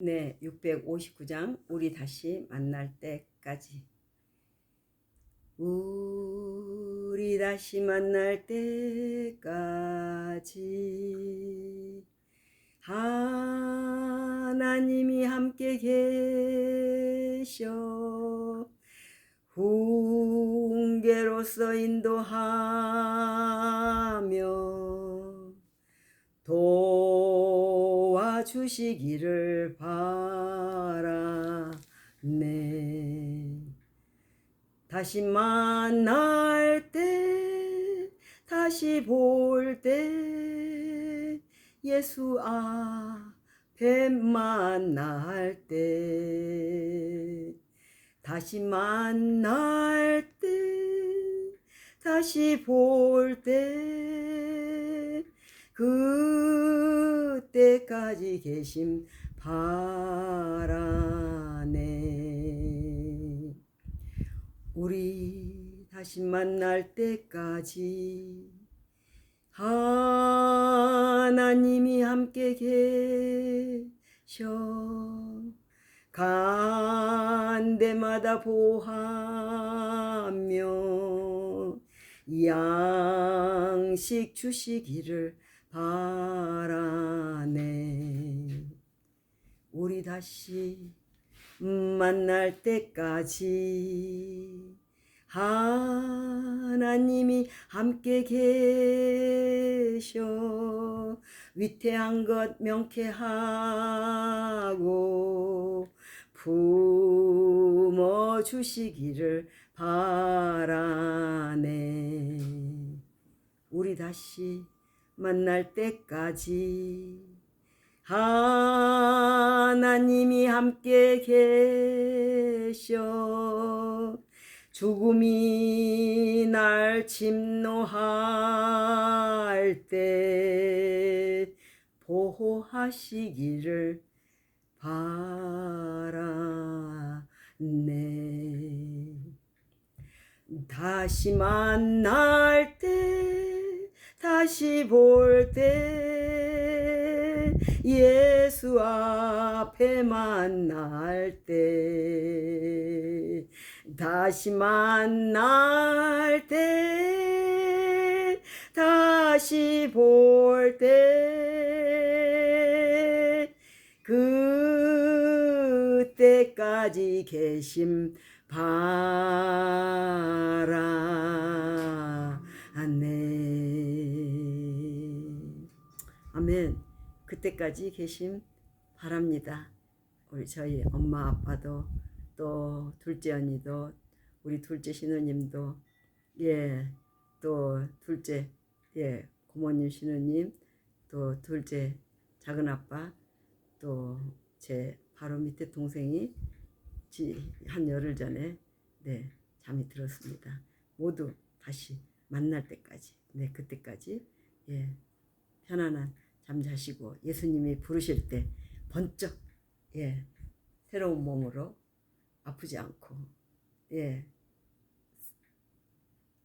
네, 659장 우리 다시 만날 때까지. 우리 다시 만날 때까지 하나님이 함께 계셔. 훈계로서 인도하 주시기를 바라네. 다시 만날 때, 다시 볼 때, 예수 앞에 만날 때, 다시 만날 때, 다시 볼 때, 그 때까지 계심 바라네. 우리 다시 만날 때까지 하나님이 함께 계셔 간 데마다 보하며 양식 주시기를 바라네. 우리 다시 만날 때까지 하나님이 함께 계셔 위태한 것 명쾌하고 품어 주시기를 바라네. 우리 다시 만날 때까지 하나님이 함께 계셔 죽음이 날 침노할 때 보호하시기를 바라네. 다시 만날 때, 다시 볼 때, 예수 앞에 만날 때, 다시 만날 때, 다시 볼 때, 그때까지 계심 바라네. 그때까지 계심 바랍니다. 우리 저희 엄마 아빠도 또 둘째 언니도 우리 둘째 신우님도 예 또 둘째 예 고모님 신우님 또 둘째 작은 아빠 또 제 바로 밑에 동생이 지- 한 열흘 전에 네 잠이 들었습니다. 모두 다시 만날 때까지 네 그때까지 예 편안한 잠 자시고 예수님이 부르실 때 번쩍 예 새로운 몸으로 아프지 않고 예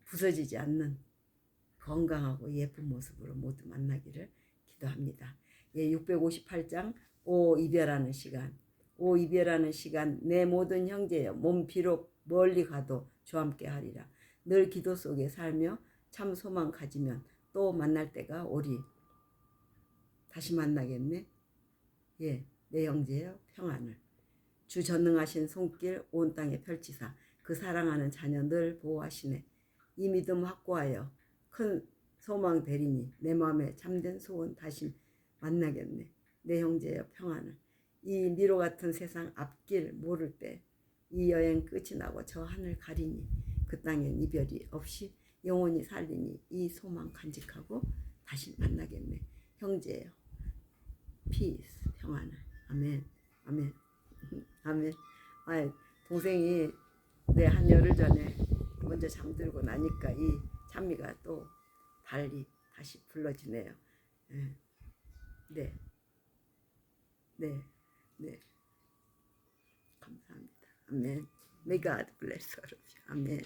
부서지지 않는 건강하고 예쁜 모습으로 모두 만나기를 기도합니다. 예 658장 오 이별하는 시간. 오 이별하는 시간 내 모든 형제여 몸 비록 멀리 가도 주와 함께 하리라. 늘 기도 속에 살며 참 소망 가지면 또 만날 때가 오리 다시 만나겠네. 예내 형제여 평안을. 주 전능하신 손길 온 땅에 펼치사 그 사랑하는 자녀 늘 보호하시네. 이 믿음 확고하여 큰 소망 되리니 내 마음에 참된 소원 다시 만나겠네. 내 형제여 평안을. 이 미로 같은 세상 앞길 모를 때 이 여행 끝이 나고 저 하늘 가리니 그 땅엔 이별이 없이 영원히 살리니 이 소망 간직하고 다시 만나겠네. 형제여 피스 평안을 아멘 아멘 아멘 아 동생이 내한 열흘 전에 먼저 잠들고 나니까 이 찬미가 또 달리 다시 불러지네요 예. 네. 네, 네. 감사합니다. 아멘. May God bless all of you. 아멘.